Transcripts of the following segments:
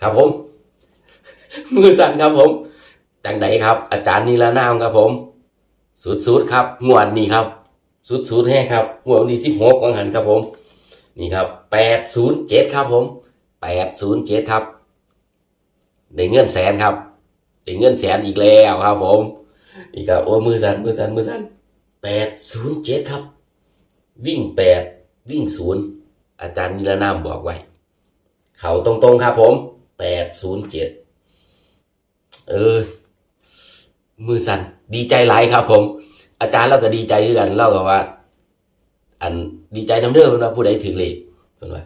ครับผม มือสั่นครับผมจังไดครับ อาจารย์นีละนามครับผม สุดๆครับงวดนี้ครับ สุดๆแห้ครับงวดวันที่สิบหกวังหันครับผม นี่ครับแปดศูนย์เจ็ดครับผมแปดศูนย์เจ็ดครับได้เงินแสนครับได้เงินแสนอีกแล้วครับผมนี่ครับโอ้มือสั่นมือสั่นมือสั่นแปดศูนย์เจ็ดครับ วิ่งแปดวิ่งศูนย์อาจารย์นิรนามบอกไว้ เขาตรงๆครับผม แปดศูนย์เจ็ดเออ มือสั่นดีใจหลายครับ ผม อาจารย์เราก็ดีใจคือกันเล่ากับว่า อันดีใจน้ำเด้อเพิ่นว่าผู้ใดถือเลขเพิ่นว่า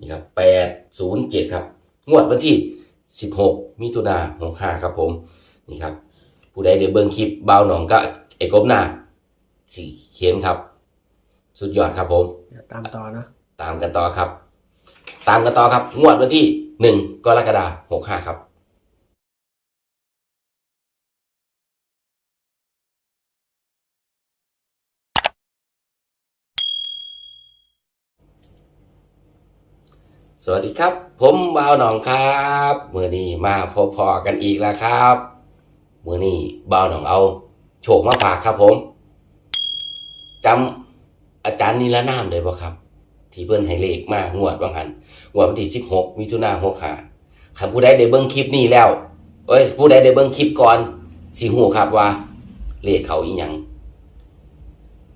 นี่ครับแปดศูนย์เจ็ดครับ งวดวันที่สิบหกมิถุนาหกห้าครับ ผม นี่ครับ ผู้ใดเดี๋ยวเบิ่งคลิปเบาวหนองก็ไอ้กบหน้าสี่เขียนครับ สุดยอดครับผม เดี๋ยวตามต่อนะ ตามกันต่อครับ ตามกันต่อครับ งวดวันที่ หนึ่งกรกฎาหกห้าครับสวัสดีครับ ผมบ่าวหนองครับมือนี้มาพบพอกันอีกแล้วครับมือนี้บ่าวหนองเอาโชคมาฝากครับผมจำอาจารย์นิรนามได้บ่ครับ ที่เพิ่นให้เลขมางวดบางหันงวดวันที่16มิถุนายน65คันผู้ใดได้เบิ่งคลิปนี้แล้วเอ้ยผู้ใดได้เบิ่งคลิปก่อนสิฮู้ครับว่า เลขเขาอีหยัง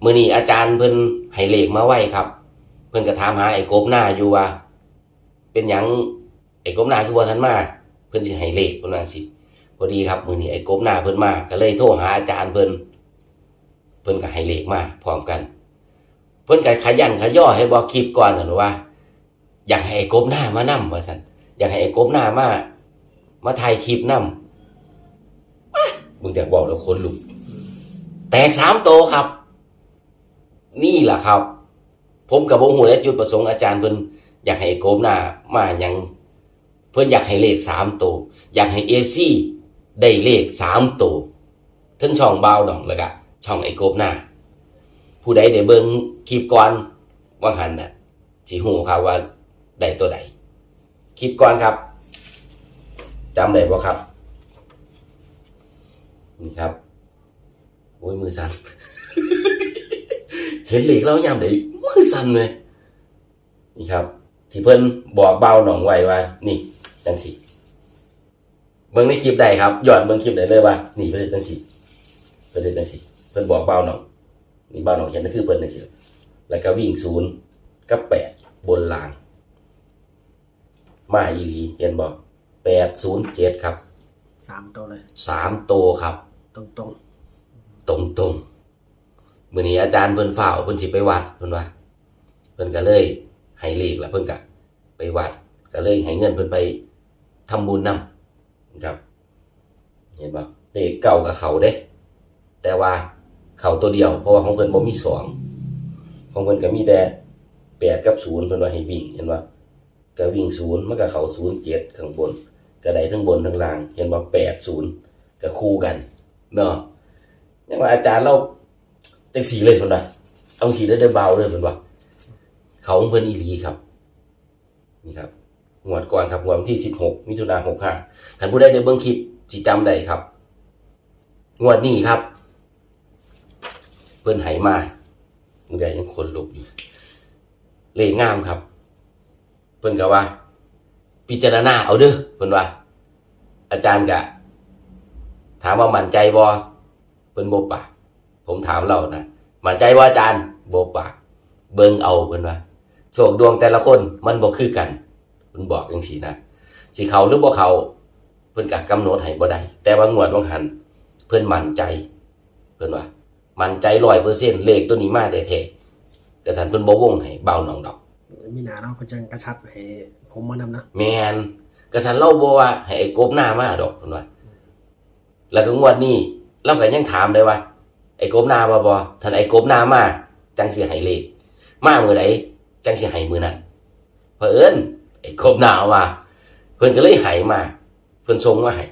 มื้อนี้อาจารย์เพิ่นให้เลขมาไว้ครับ เพิ่นก็ถามหาไอ้กบหน้าอยู่ว่า เป็นหยังไอ้กบหน้าคือบ่าทันมาเพิ่นสิให้เลขเพิ่นว่าสิพอดีครับมือนี้ไอ้กบหน้าเพิ่นมาก็เลยโทรหาอาจารย์เพิ่นเพิ่นก็ให้เลขมาพร้อมกัน พิ่นก็ขยันขย่อให้บอกคลิปก่อนนั่นว่า อยากให้ไอ้กบหน้ามานํว่าซั่นอยากให้ไอ้กบหน้ามา มาถ่ายคลิปนํมึงอยากบอกแล้วคนลุกแตกสามโตครับ นี่แหละครับ ผมกับวงหูและจุดประสงค์อาจารย์เพิ่นอยากให้ไอ้กบหน้ามาหยังเพิ่นอยากให้เลขสามโต อยากให้เอฟซีได้เลขสามโตทั้งช่องเบาดองแล้วก็ช่องไอ้กบหน้า ผู้ใดได้เบิ่งคลิปก่อนว่าหันน่ะสิฮู้ครับว่าได้ตัวใดคลิปก่อนครับจำได้บ่ครับนี่ครับโอ้ยมือสั่นเห็นเหล็กแล้วยามได้มือสั่นเลยนี่ครับ ที่เพิ่นบอกเบาหนองไว้ว่า นี่จังสิเบิ่งในคลิปได้ครับหย้อนเบิ่งคลิปได้เลยว่านี่เพิ่นจังสิเพิ่นเฮ็ดจังสิเพิ่นบอกเบาหนอง นี่บ้านหนองเขียนนั่นคือเพิ่นนี่สิแล้วก็วิ่งศูนย์กับแปดบนลาง มาอีหลีเห็นบอกแปดศูนย์เจ็ดครับสามตัวเลยสามโตวครับ ตรงตรงตรงๆมื้อนี้อาจารย์เพิ่นฝ้าวเพิ่นสิไปวัดเพิ่นว่าเพิ่นก็เลยให้เลขแล้วเพิ่นก็ไปวัดก็เลยให้เงินเพิ่นไปทำบุญนำนะครับ เห็นบ่เลขเก่ากับเขาเด้ แต่ว่า เขาตัวเดียว เพราะว่าของเพิ่นบ่มีสองของเพิ่นก็มีแต่แปดกับศูนย์เพิ่นว่าให้วิ่งเห็นว่าก็วิ่งศูนย์มันก็เข้าศูนย์เจ็ดข้างบนก็ได้ทั้งบนทั้งล่าง เห็นว่าแปดศูนย์ก็คู่กันเนาะยังว่าอาจารย์เราจังสีเลยเพิ่นว่าต้องสีได้ได้เบาเลยเพิ่นว่าเขาของเพิ่นอีหลีครับ นี่ครับงวดก่อนครับงวดวันที่สิบหกมิถุนายนหกห้าท่านผู้ใดได้เบิ่งคลิปสิจำได้ครับ งวดนี้ครับ เพิ่นไหมามึงได้ยังคนลุกอยู่เลขงามครับ เพิ่นก็ว่า พิจารณาเอาเด้อเพิ่นว่า อาจารย์กะ ถามว่ามั่นใจบ่เพิ่นบ่ปาก ผมถามเรานะมั่นใจว่าอาจารย์บ่ปาก เบิ่งเอาเพิ่นว่าโชคดวงแต่ละคนมันบ่คือกันเพิ่นบอกจังซี่นะสิเขาหรือบ่เขาเพิ่นก็กำหนดให้บ่ได้แต่ว่างวดบ่หัน เพิ่นมั่นใจ เพิ่นว่า มั่นใจ100%เลขตัวนี้มาแท้ๆกระสันเพิ่นบ่วงให้เบาหนองดอกๆมีหนาเนาะเพิ่นจังกระชับให้ผมมานำนะแมนกระสันเล่าบัว่าให้ไอ้กบหน้ามาดอกเพิ่นว่าแล้วก็งวดนี้เราก็ยังถามเลยว่า ไอ้กบหน้าบ่บ่ท่านไอ้กบหน้ามาจังสิให้เลขมามื้อใดจังสิให้มื้อนั้นเพิ่นไอ้กบหน้าเอามาเพิ่นก็เลยให้มาเพิ่นส่งมาให้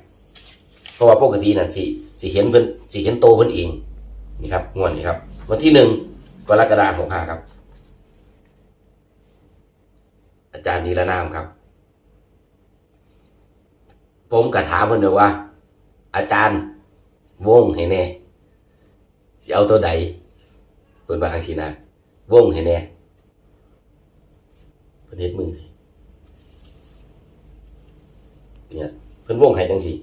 เพราะว่าปกติน่ะสิสิเห็นเพิ่นสิเห็นโตเพิ่นเอง นี่ครับงวดนี้ครับ วันที่หนึ่งกรกฎาคม65ครับ อาจารย์นิรนามครับ ผมก็ถามเพิ่นเลยว่า อาจารย์วงให้แน่สิเอาตัวใดเพิ่นว่าจังซี่นะวงให้แน่เพิ่นเฮ็ดมือสิเนี่ยเพิ่นวงให้จังซี่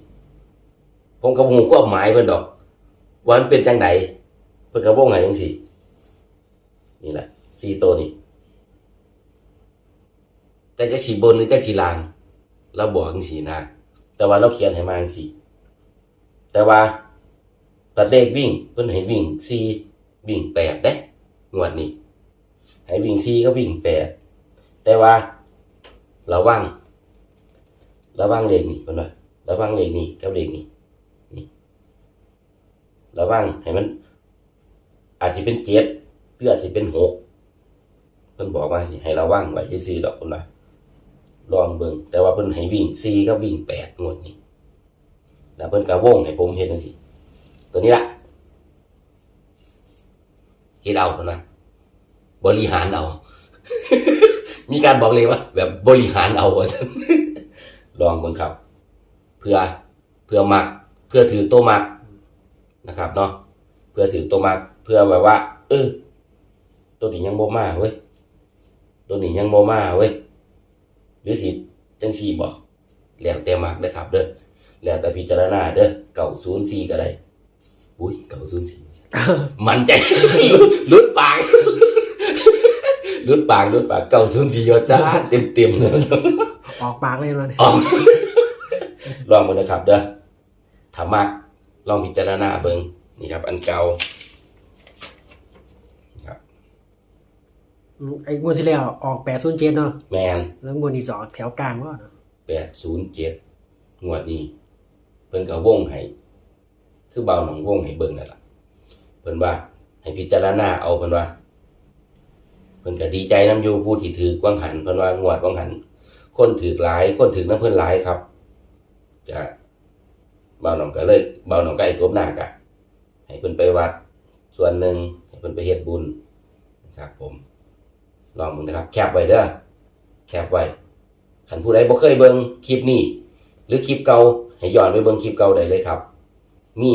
ผมก็บ่ฮู้ความหมายเพิ่นดอกว่ามันเป็นจังไดเพิ่นก็วงให้จังซี่นี่แหละสี่ตัวนี้แต่จะสีบนหรือจะสีลางเราบอกจังสีนะแต่ว่าเราเขียนให้มาจังสีแต่ว่าตัดเลขวิ่งเพิ่นให้วิ่งสี่วิ่งแปดเด้งวดนี้ให้วิ่งสี่ก็วิ่งแปดแต่ว่าระวังระวังเลขนี่เพิ่นว่าระวังเลขนี่กับเลขนี่นี่ระวังให้มัน อาจจะเป็นเจ็ดหรืออาจจะเป็นหกเพิ่นบอกว่าสิให้ระวังไว้ซื่อดอกเพิ่นว่าลองเบิ่งแต่ว่าเพิ่นให้วิ่งสี่กับวิ่งแปดงวดนี้แล้วเพิ่นก็วงให้ผมเห็นจังซี่ตัวนี้ละเฮ็ดเอาเพิ่นว่าบริหารเอา มีการบอกเลยว่า แบบบริหารเอาว่าซั่นลองเบิ่งครับ เพื่อเพื่อมัก เพื่อถือโตมักนะครับเนาะเพื่อถือโตมัก เพื่อแบบว่า เออ ตัวนี้ยังบ่มาเว้ยตัวนี้ยังบ่มาเว้ยหรือสิจังสี่บอกแล้วแต่มากเด้อครับเด้อแล้วแต่พิจารณาเด้อเก่าศูนย์สี่ก็ได้อุ้ยเก่าศูนย์สี่มันใจลุดปากลุดปากลุดปากเก่าศูนย์สี่ยอจ้าเต็มเต็มๆเลยออกปากเลยมันออกลองมาเด้อครับเด้อถ้ามักลองพิจารณาเบิ่งนี่ครับ อันเก่า อืม ไอ้งวดที่แล้วออกแปดศูนย์เจ็ดเนาะแมนแล้วงวดที่สองแถวกลางว่าเนาะแปดศูนย์เจ็ดงวดนี้เพิ่นก็วงให้คือเบาหนองวงให้เบิ่งนั่นล่ะเพิ่นว่า ให้พิจารณาเอาเพิ่นว่าเพิ่นก็ดีใจน้ำอยู่ผู้ที่ถือกวางหันเพิ่นว่างวดกวางหัน คนถือหลาย คนถือน้ำเพิ่นหลายครับจะเบาหนองก็เลยเบาหนองก็ไอ้กบหน้ากะให้เพิ่นไปวัด ส่วนหนึ่งให้เพิ่นไปเฮ็ดบุญนะครับผม ลองมึงนะครับแคปไว้เด้อแคปไว้ขันผู้ใดบ่เคยเบิ่งคลิปนี้ หรือคลิปเก่าให้ย้อนไปเบิ่งคลิปเก่าได้เลยครับ มี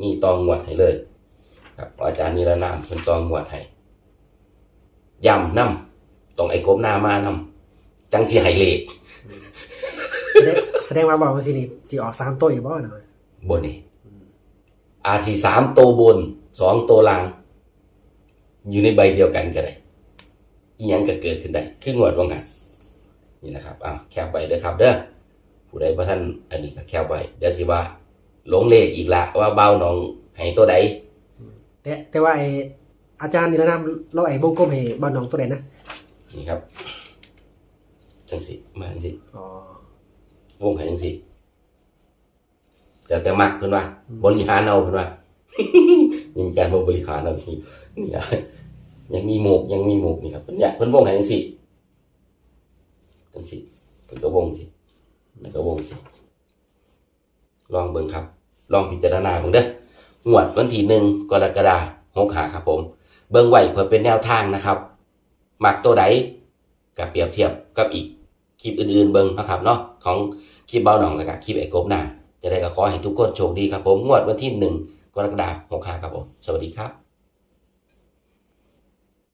มีตองงวดให้เลย ครับอาจารย์นิรนามเป็นตองงวดให้ย้ำนํต้องไอ้กบหน้ามานำจังสิให้เลขแสดงแสดงว่าบอกว่าสินี่สิออกสามตัวอีกบ่เนาะบนนี่อาจสิสามตัวบนสองตัวล่าง อยู่ในใบเดียวกันก็ได้ อีหยังก็เกิดขึ้นได้คืองวดว่างั้นนี่นะครับอ้าวแคปไว้เด้อครับ เด้อผู้ใดบ่ท่านอันนี้ก็แคปไว้เดี๋ยวสิว่าหลงเลขอีกละว่าเบ้าหนองให้ตัวใดแต่แต่ว่าไอ้อาจารย์นี่นะนำเราไอ้วงกลมให้บ้านน้องตัวไหนนะนี่ครับจังสิมาจังสิอ๋อวงให้จังสิแต่แต่มักเพิ่นว่าบริหารเอาเพิ่นว่ามีการบ่บริหารเอาทีนี่อะ ยังมีหมวกยังมีหมวกนี่ครับเพิ่นอยากเพิ่นวงให้จังสิจังสิเพิ่นก็วงสิแล้วก็วงสิลองเบิ่งครับ ลองพิจารณาเบิ่งเด้องวดวันที่หนึ่งกรกฎาคม65ครับผม เบิ่งไว้เพื่อเป็นแนวทางนะครับมักตัวใดกับเปรียบเทียบกับอีกคลิปอื่นๆเบิ่งนะครับเนาะของคลิปเบาหนองแล้วก็คลิปไอ้กบหน้าจะได้ก็ขอให้ทุกคนโชคดีครับผมงวดวันที่หนึ่งกรกฎาคม65ครับผม สวัสดีครับ